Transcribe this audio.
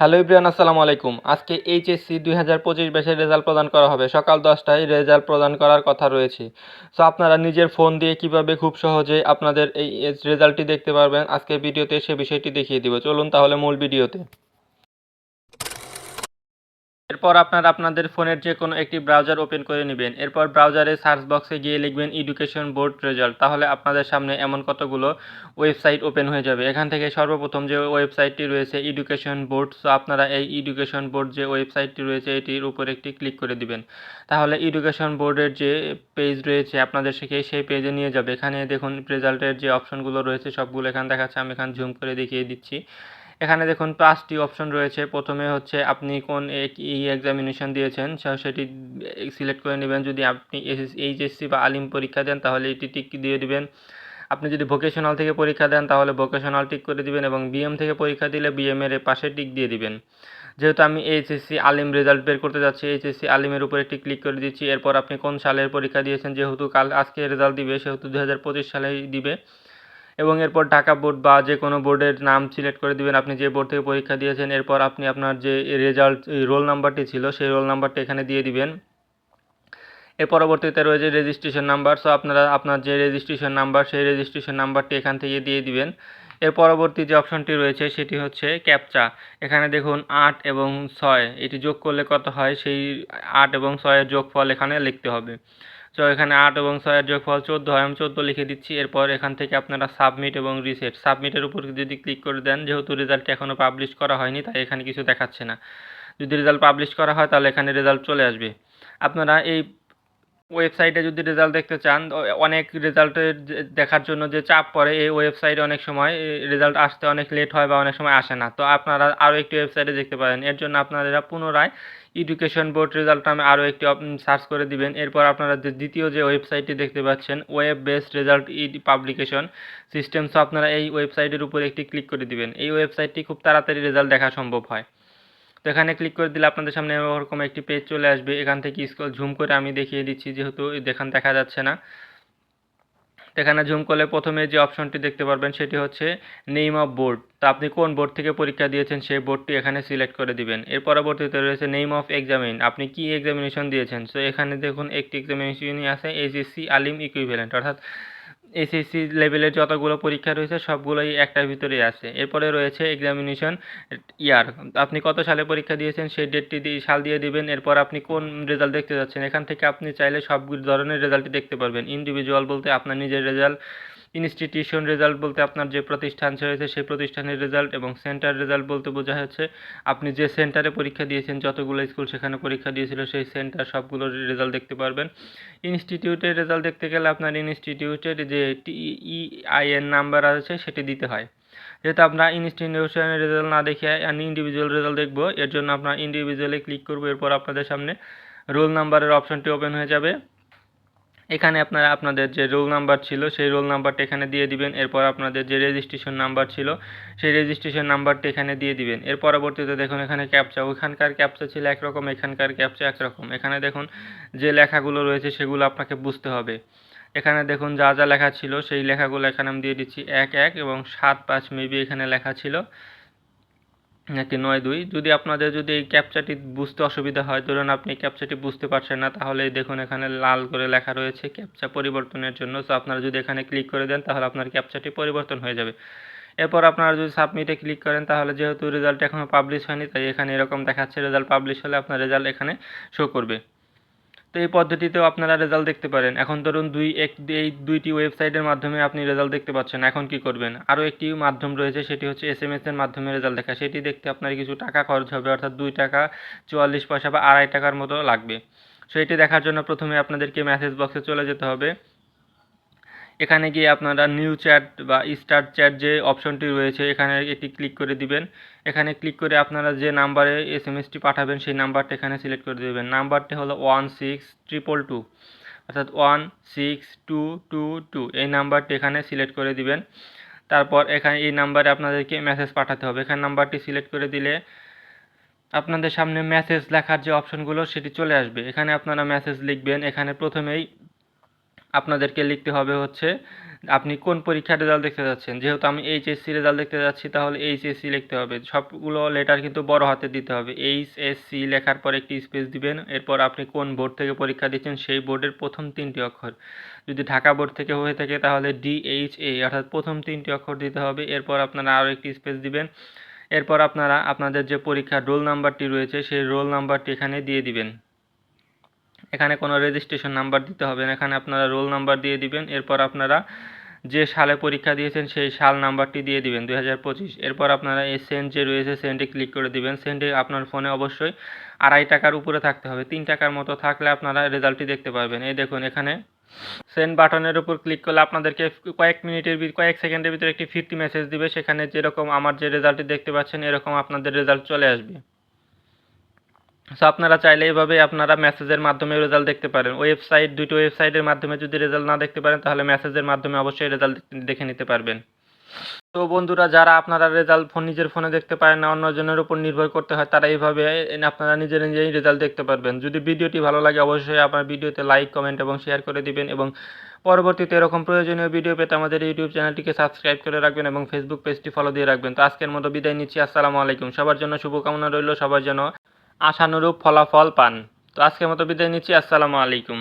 Hello ইব্রিয়ান আসসালামু আলাইকুম। আজকে এইচএসসি দুই হাজার পঁচিশ ব্যাচের রেজাল্ট প্রদান করা হবে। সকাল দশটায় রেজাল্ট প্রদান করার কথা রয়েছে। সো আপনারা নিজের ফোন দিয়ে কীভাবে খুব সহজে আপনাদের এই রেজাল্টটি দেখতে পারবেন আজকে ভিডিওতে সে বিষয়টি দেখিয়ে দিব। চলুন তাহলে মূল ভিডিওতে। এরপর আপনারা আপনাদের ফোনের যে কোনো একটি ব্রাউজার ওপেন করে নেবেন। এরপর ব্রাউজারে সার্চ বক্সে গিয়ে লিখবেন এডুকেশন বোর্ড রেজাল্ট তাহলে আপনাদের সামনে এমন কতগুলো ওয়েবসাইট ওপেন হয়ে যাবে। এখান থেকে সর্বপ্রথম যে ওয়েবসাইটটি রয়েছে এডুকেশন বোর্ড সো আপনারা এই এডুকেশন বোর্ড যে ওয়েবসাইটটি রয়েছে, এটির উপর একটি ক্লিক করে দিবেন। তাহলে এডুকেশন বোর্ডের যে পেজ রয়েছে, আপনাদের সেখানে সেই পেজে নিয়ে যাবে। এখানে দেখুন রেজাল্টের যে অপশনগুলো রয়েছে, সবগুলো এখানে দেখাচ্ছে। আমি এখানে জুম করে দেখিয়ে দিচ্ছি। এখানে দেখুন পাঁচটি অপশন রয়েছে। প্রথমে হচ্ছে আপনি কোন ই এক্সামিনেশন দিয়েছেন সেটি সিলেক্ট করে নেবেন। যদি আপনি এইচএসসি বা আলিম পরীক্ষা দেন, তাহলে এটি টিক দিয়ে দিবেন। আপনি যদি ভোকেশনাল থেকে পরীক্ষা দেন, তাহলে ভোকেশনাল টিক করে দিবেন এবং বিএম থেকে পরীক্ষা দিলে বিএম এর পাশে টিক দিয়ে দিবেন। যেহেতু আমি এইচএসসি আলিম রেজাল্ট বের করতে যাচ্ছি, এইচএসসি আলিমের উপরে একটি ক্লিক করে দিচ্ছি। এরপর আপনি কোন সালের পরীক্ষা দিয়েছেন, যেহেতু কাল আজকে রেজাল্ট দিবে, সেহেতু দু হাজার পঁচিশ সালেই দিবে। এবং এরপর ঢাকা বোর্ড বা যে কোনো বোর্ডের নাম সিলেক্ট করে দিবেন। আপনি যে বোর্ড থেকে পরীক্ষা দিয়েছেন, এরপর আপনি আপনার যে রেজাল্ট রোল নাম্বারটি ছিল, সেই রোল নাম্বারটি এখানে দিয়ে দিবেন। এর পরবর্তীতে রয়েছে রেজিস্ট্রেশন নাম্বার সো আপনারা আপনার যে রেজিস্ট্রেশন নাম্বার সেই রেজিস্ট্রেশন নাম্বারটি এখান থেকে দিয়ে দিবেন। এর পরবর্তী যে অপশনটি রয়েছে, সেটি হচ্ছে ক্যাপচা এখানে দেখুন আট এবং ছয়, এটি যোগ করলে কত হয়? সেই আট এবং ছয়ের যোগফল এখানে লিখতে হবে। তো এখানে আট এবং ছয়ের যোগফল চোদ্দ হয়। আমি চোদ্দ লিখে দিচ্ছি। এরপর এখান থেকে আপনারা সাবমিট এবং রিসেট। সাবমিটের উপর যদি ক্লিক করে দেন, যেহেতু রেজাল্ট এখনও পাবলিশ করা হয়নি, তাই এখানে কিছু দেখাচ্ছে না। যদি রেজাল্ট পাবলিশ করা হয়, তাহলে এখানে রেজাল্ট চলে আসবে। আপনারা এই ওয়েবসাইটে যদি রেজাল্ট দেখতে চান অনেক রেজাল্টের দেখার জন্য যে চাপ পড়ে, এই ওয়েবসাইটে অনেক সময় রেজাল্ট আসতে অনেক লেট হয় বা অনেক সময় আসে না। তো আপনারা আরও একটি ওয়েবসাইটে দেখতে পারেন। এর জন্য আপনারা পুনরায় এডুকেশন বোর্ড রেজাল্ট নামে আরও একটি সার্চ করে দিবেন। এরপর আপনারা যে দ্বিতীয় যে ওয়েবসাইটটি দেখতে পাচ্ছেন web based result e publication system so আপনারা এই ওয়েবসাইটের উপর একটি ক্লিক করে দিবেন। এই ওয়েবসাইটটি খুব তাড়াতাড়ি রেজাল্ট দেখা সম্ভব হয়। তো এখানে ক্লিক করে দিলে আপনাদের সামনে ওরকম একটি পেজ চলে আসবে। এখান থেকে স্ক্রল ঝুম করে আমি দেখিয়ে দিচ্ছি যেহেতু দেখান দেখা যাচ্ছে না। এখানে জুম করলে প্রথমে যে অপশনটি দেখতে পারবেন সেটি হচ্ছে নেম অফ বোর্ড তো আপনি কোন বোর্ড থেকে পরীক্ষা দিয়েছেন সেই বোর্ডটি এখানে সিলেক্ট করে দিবেন। এর পরবর্তীতে রয়েছে নেম অফ এক্সামিন আপনি কি এক্সামিনেশন দিয়েছেন? সো এখানে দেখুন একটি এক্সামিনেশনই আছে এইচএসসি আলিম ইকুইভ্যালেন্ট অর্থাৎ এসএসসি লেভেলের যতগুলো পরীক্ষা রয়েছে, সবগুলোই একটার ভিতরেই আছে। এরপরে রয়েছে এক্সামিনেশন ইয়ার আপনি কত সালে পরীক্ষা দিয়েছেন, সেই ডেটটি দিয়ে সাল দিয়ে দিবেন, এরপর আপনি কোন রেজাল্ট দেখতে যাচ্ছেন। এখান থেকে আপনি চাইলে সব ধরনের রেজাল্টই দেখতে পারবেন। ইন্ডিভিজুয়াল বলতে আপনার নিজের রেজাল্ট ইনস্টিটিউশন রেজাল্ট বলতে আপনার যে প্রতিষ্ঠান রয়েছে, সেই প্রতিষ্ঠানের রেজাল্ট এবং সেন্টার রেজাল্ট বলতে বোঝা হচ্ছে আপনি যে সেন্টারে পরীক্ষা দিয়েছেন, যতগুলো স্কুল সেখানে পরীক্ষা দিয়েছিল, সেই সেন্টার সবগুলোর রেজাল্ট দেখতে পারবেন। ইনস্টিটিউটের রেজাল্ট দেখতে গেলে আপনার ইনস্টিটিউটের যে টিইআইএন নাম্বার আছে, সেটি দিতে হয়। যেহেতু আমরা ইনস্টিটিউশনের রেজাল্ট না দেখে আমি ইন্ডিভিজুয়াল রেজাল্ট দেখব, এর জন্য আপনার ইন্ডিভিজুয়ালে ক্লিক করব, এরপর আপনাদের সামনে রোল নাম্বারের অপশনটি ওপেন হয়ে যাবে। এখানে আপনারা আপনাদের যে রোল নাম্বার ছিল, সেই রোল নাম্বারটা এখানে দিয়ে দিবেন। এরপর আপনাদের যে রেজিস্ট্রেশন নাম্বার ছিল, সেই রেজিস্ট্রেশন নাম্বারটা এখানে দিয়ে দিবেন। এর পরবর্তীতে দেখুন এখানে ক্যাপচা ওইখানকার ক্যাপচা ছিল একরকম, এখানকার ক্যাপচা একরকম। এখানে দেখুন যে লেখাগুলো রয়েছে, সেগুলো আপনাকে বুঝতে হবে। এখানে দেখুন যা যা লেখা ছিল, সেই লেখাগুলো এখানে আমি দিয়ে দিচ্ছি এক এক এবং সাত পাঁচ মেবি এখানে লেখা ছিল। নাকি নয় দুই? যদি আপনাদের যদি এই ক্যাপচাটি বুঝতে অসুবিধা হয়, ধরুন আপনি ক্যাপচাটি বুঝতে পারছেন না, তাহলে দেখুন এখানে লাল করে লেখা রয়েছে ক্যাপচা পরিবর্তনের জন্য। তো আপনারা যদি এখানে ক্লিক করে দেন, তাহলে আপনার ক্যাপচাটি পরিবর্তন হয়ে যাবে। এরপর আপনারা যদি সাবমিটে ক্লিক করেন, তাহলে যেহেতু রেজাল্ট এখনও পাবলিশ হয়নি, তাই এখানে এরকম দেখাচ্ছে রেজাল্ট পাবলিশ হলে আপনার রেজাল্ট এখানে শো করবে। তো এই পদ্ধতিতেও আপনারা রেজাল্ট দেখতে পারেন। এখন ধরুন দুই এক, এই দুইটি ওয়েবসাইটের মাধ্যমে আপনি রেজাল্ট দেখতে পাচ্ছেন। এখন কি করবেন? আরও একটি মাধ্যম রয়েছে, সেটি হচ্ছে এস এম এর মাধ্যমে রেজাল্ট দেখা। সেটি দেখতে আপনার কিছু টাকা খরচ হবে, অর্থাৎ দুই টাকা চুয়াল্লিশ পয়সা বা আড়াই টাকার মতো লাগবে। সো এটি দেখার জন্য প্রথমে আপনাদেরকে মেসেজ বক্সে চলে যেতে হবে। এখানে গিয়ে আপনারা নিউ চ্যাট বা স্টার্ট চ্যাট যে অপশনটি রয়েছে, এখানে এটি ক্লিক করে দিবেন। এখানে ক্লিক করে আপনারা যে নাম্বারে এস এম এসটি পাঠাবেন, সেই নাম্বারটা এখানে সিলেক্ট করে দেবেন। নাম্বারটি হলো ওয়ান সিক্স ট্রিপল টু অর্থাৎ one six two two two এই নাম্বারটি এখানে সিলেক্ট করে দিবেন। তারপর এখানে এই নাম্বারে আপনাদেরকে মেসেজ পাঠাতে হবে। এখানে নাম্বারটি সিলেক্ট করে দিলে আপনাদের সামনে মেসেজ লেখার যে অপশনগুলো সেটি চলে আসবে। এখানে আপনারা মেসেজ লিখবেন। এখানে প্রথমেই আপনাদেরকে লিখতে হবে হচ্ছে, আপনি কোন পরীক্ষার রেজাল্ট দেখতে যাচ্ছেন? যেহেতু আমি এইচএসসি রেজাল্ট দেখতে যাচ্ছি, তাহলে এইচএসসি লিখতে হবে। সবগুলো লেটার কিন্তু বড় হাতে দিতে হবে। এইচএসসি লেখার পর একটি স্পেস দিবেন, এরপর আপনি কোন বোর্ড থেকে পরীক্ষা দিচ্ছেন সেই বোর্ডের প্রথম তিনটি অক্ষর। যদি ঢাকা বোর্ড থেকে হয়ে থাকে, তাহলে ডিএইচএ অর্থাৎ প্রথম তিনটি অক্ষর দিতে হবে। এরপর আপনারা আরও একটি স্পেস দিবেন। এরপর আপনারা, আপনাদের যে পরীক্ষার রোল নাম্বারটি রয়েছে, সেই রোল নাম্বারটি এখানে দিয়ে দিবেন। এখানে কোনো রেজিস্ট্রেশন নাম্বার দিতে হবে না। এখানে আপনারা রোল নাম্বার দিয়ে দিবেন, এরপর আপনারা যে সালে পরীক্ষা দিয়েছেন সেই সাল নাম্বারটি দিয়ে দিবেন দুই হাজার পঁচিশ। এরপর আপনারা এই সেন্ট যে রয়েছে সেন্ডে ক্লিক করে দিবেন। সেন্টে আপনার ফোনে অবশ্যই আড়াই টাকার উপরে থাকতে হবে। তিন টাকার মতো থাকলে আপনারা রেজাল্টটি দেখতে পারবেন। এই দেখুন, এখানে সেন্ড বাটনের উপর ক্লিক করলে আপনাদেরকে কয়েক মিনিটের কয়েক সেকেন্ডের ভিতরে একটি ফিরতি মেসেজ দিবে। সেখানে যেরকম আমার যে রেজাল্টটি দেখতে পাচ্ছেন, এরকম আপনাদের রেজাল্ট চলে আসবে। সো আপনারা চাইলে এইভাবে আপনারা মেসেজের মাধ্যমে রেজাল্ট দেখতে পারেন। ওয়েবসাইট দুটো ওয়েবসাইটের মাধ্যমে যদি রেজাল্ট না দেখতে পারেন, তাহলে মেসেজের মাধ্যমে অবশ্যই রেজাল্ট দেখে নিতে পারবেন। তো বন্ধুরা, যারা আপনারা রেজাল্ট ফোন, নিজের ফোনে দেখতে পারেন না, অন্যজনের উপর নির্ভর করতে হয়, তারা এইভাবে আপনারা নিজের নিজেই রেজাল্ট দেখতে পারবেন। যদি ভিডিওটি ভালো লাগে, অবশ্যই আপনার ভিডিওতে লাইক কমেন্ট এবং শেয়ার করে দিবেন এবং পরবর্তীতে এরকম প্রয়োজনীয় ভিডিও পেতে আমাদের ইউটিউব চ্যানেলটিকে সাবস্ক্রাইব করে রাখবেন এবং ফেসবুক পেজটি ফলো দিয়ে রাখবেন। তো আজকের মতো বিদায় নিচ্ছি। আসসালামু আলাইকুম। সবার জন্য শুভকামনা রইল, সবার জন্য আশানুরূপ ফলাফল পান। তো আজকের মতো বিদায় নিচ্ছি। আসসালামু আলাইকুম।